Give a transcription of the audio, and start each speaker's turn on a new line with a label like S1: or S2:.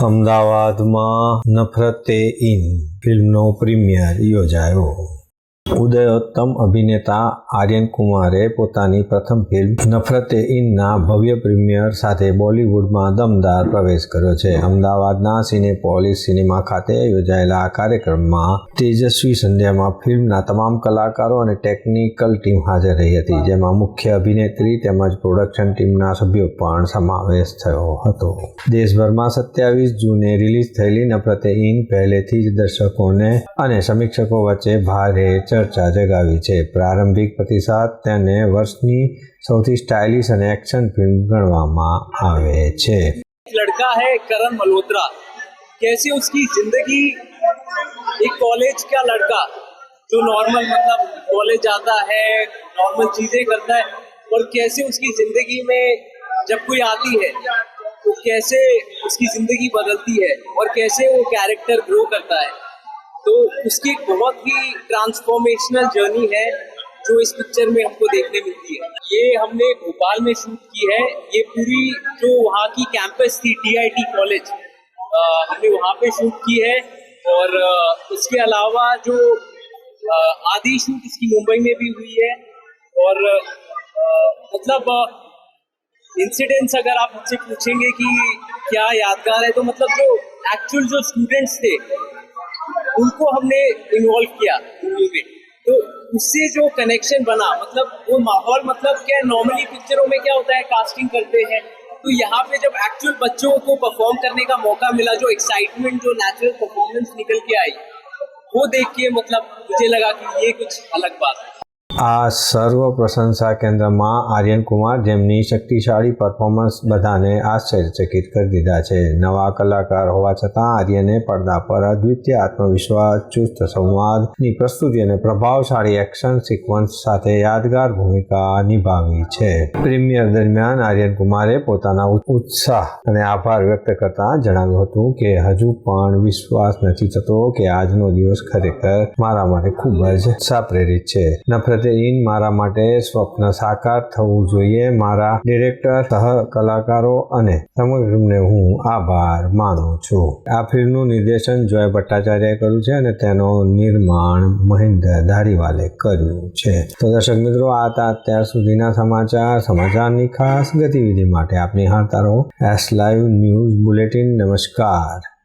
S1: અમદાવાદમાં નફરતે ઇન ફિલ્મનો પ્રીમિયર યોજાયો. ઉદયોત્તમ અભિનેતા આર્યન કુમારે પોતાની પ્રથમ ફિલ્મ નફરતે ઇનના ભવ્ય પ્રીમિયર સાથે બોલિવૂડમાં દમદાર પ્રવેશ કર્યો છે. અમદાવાદના સિનેપોલિસ સિનેમા ખાતે યોજાયેલા આ કાર્યક્રમમાં તેજસ્વી સંધ્યામાં ફિલ્મના તમામ કલાકારો અને ટેકનિકલ ટીમ હાજર રહી હતી, જેમાં મુખ્ય અભિનેત્રી તેમજ પ્રોડક્શન ટીમના સભ્યો પણ સમાવેશ થયો હતો. દેશભરમાં સત્યાવીસ જૂને રિલીઝ થયેલી નફરતે ઇન પહેલેથી જ દર્શકોને અને સમીક્ષકો વચ્ચે ભારે ચર્ચા જગાવી છે પ્રારંભિક પ્રતિસાદ તેને વર્ષની સૌથી સ્ટાઇલિશ અને એક્શન ફિલ્મ ગણવામાં આવે છે
S2: एक लड़का है करण मल्होत्रा कैसे उसकी जिंदगी एक कॉलेज का लड़का जो नॉर्मल मतलब कॉलेज जाता है नॉर्मल चीजें करता है और कैसे उसकी जिंदगी में जब कोई आती है तो कैसे उसकी जिंदगी बदलती है और कैसे वो कैरेक्टर ग्रो करता है तो उसकी एक बहुत ही ट्रांसफॉर्मेशनल जर्नी है, जो इस पिक्चर में हमको देखने मिलती है। ये हमने भोपाल में शूट की है। ये पूरी जो वहाँ की कैंपस थी टीआईटी कॉलेज हमने वहाँ पे शूट की है। और इसके अलावा जो आधी शूट इसकी मुंबई में भी हुई है। और मतलब इंसिडेंट्स अगर आप मुझसे पूछेंगे कि क्या यादगार है तो मतलब जो एक्चुअल जो स्टूडेंट्स थे उनको हमने इन्वॉल्व किया में तो उससे जो कनेक्शन बना मतलब वो माहौल मतलब क्या नॉर्मली पिक्चरों में क्या होता है कास्टिंग करते हैं। तो यहाँ पे जब एक्चुअल बच्चों को परफॉर्म करने का मौका मिला, जो एक्साइटमेंट जो नेचुरल परफॉर्मेंस निकल के आई, वो देख के मतलब मुझे लगा कि ये कुछ अलग बात है।
S1: આ સર્વ પ્રશંસા કેન્દ્રમાં આર્યન કુમાર જેમની શક્તિશાળી પરફોર્મન્સ બધાને આશ્ચર્યચકિત કરી દીધા છે. નવા કલાકાર હોવા છતાં આર્યને પડદા પર અદ્વિતીય આત્મવિશ્વાસ, ચુસ્ત સંવાદની પ્રસ્તુતિ અને પ્રભાવશાળી એક્શન સિક્વન્સ સાથે યાદગાર ભૂમિકા નિભાવી છે. પ્રીમિયર દરમિયાન આર્યન કુમારે પોતાના ઉત્સાહ અને આભાર વ્યક્ત કરતા જણાવ્યું હતું કે, હજુ પણ વિશ્વાસ નથી થતો કે આજનો દિવસ ખરેખર મારા માટે ખૂબ જ સાપ્રેરિત છે. નફરતે ઇન મારા માટે સ્વપ્ન સાકાર થવું જોઈએ. મારા ડિરેક્ટર, સહ કલાકારો અને સમગ્રને હું આભાર માનું છું. આ ફિલ્મનું નિર્દેશન જોય ભટ્ટાચાર્યએ કર્યું છે અને તેનું નિર્માણ મહેન્દ્ર ધારીવાલે કર્યું છે. તો દર્શક મિત્રો, આ હતા અત્યાર સુધીના સમાચાર. સમાચારની ખાસ ગતિવિધિ માટે આપની હારતા તારો એસ લાઈવ ન્યૂઝ બુલેટિન નમસ્કાર.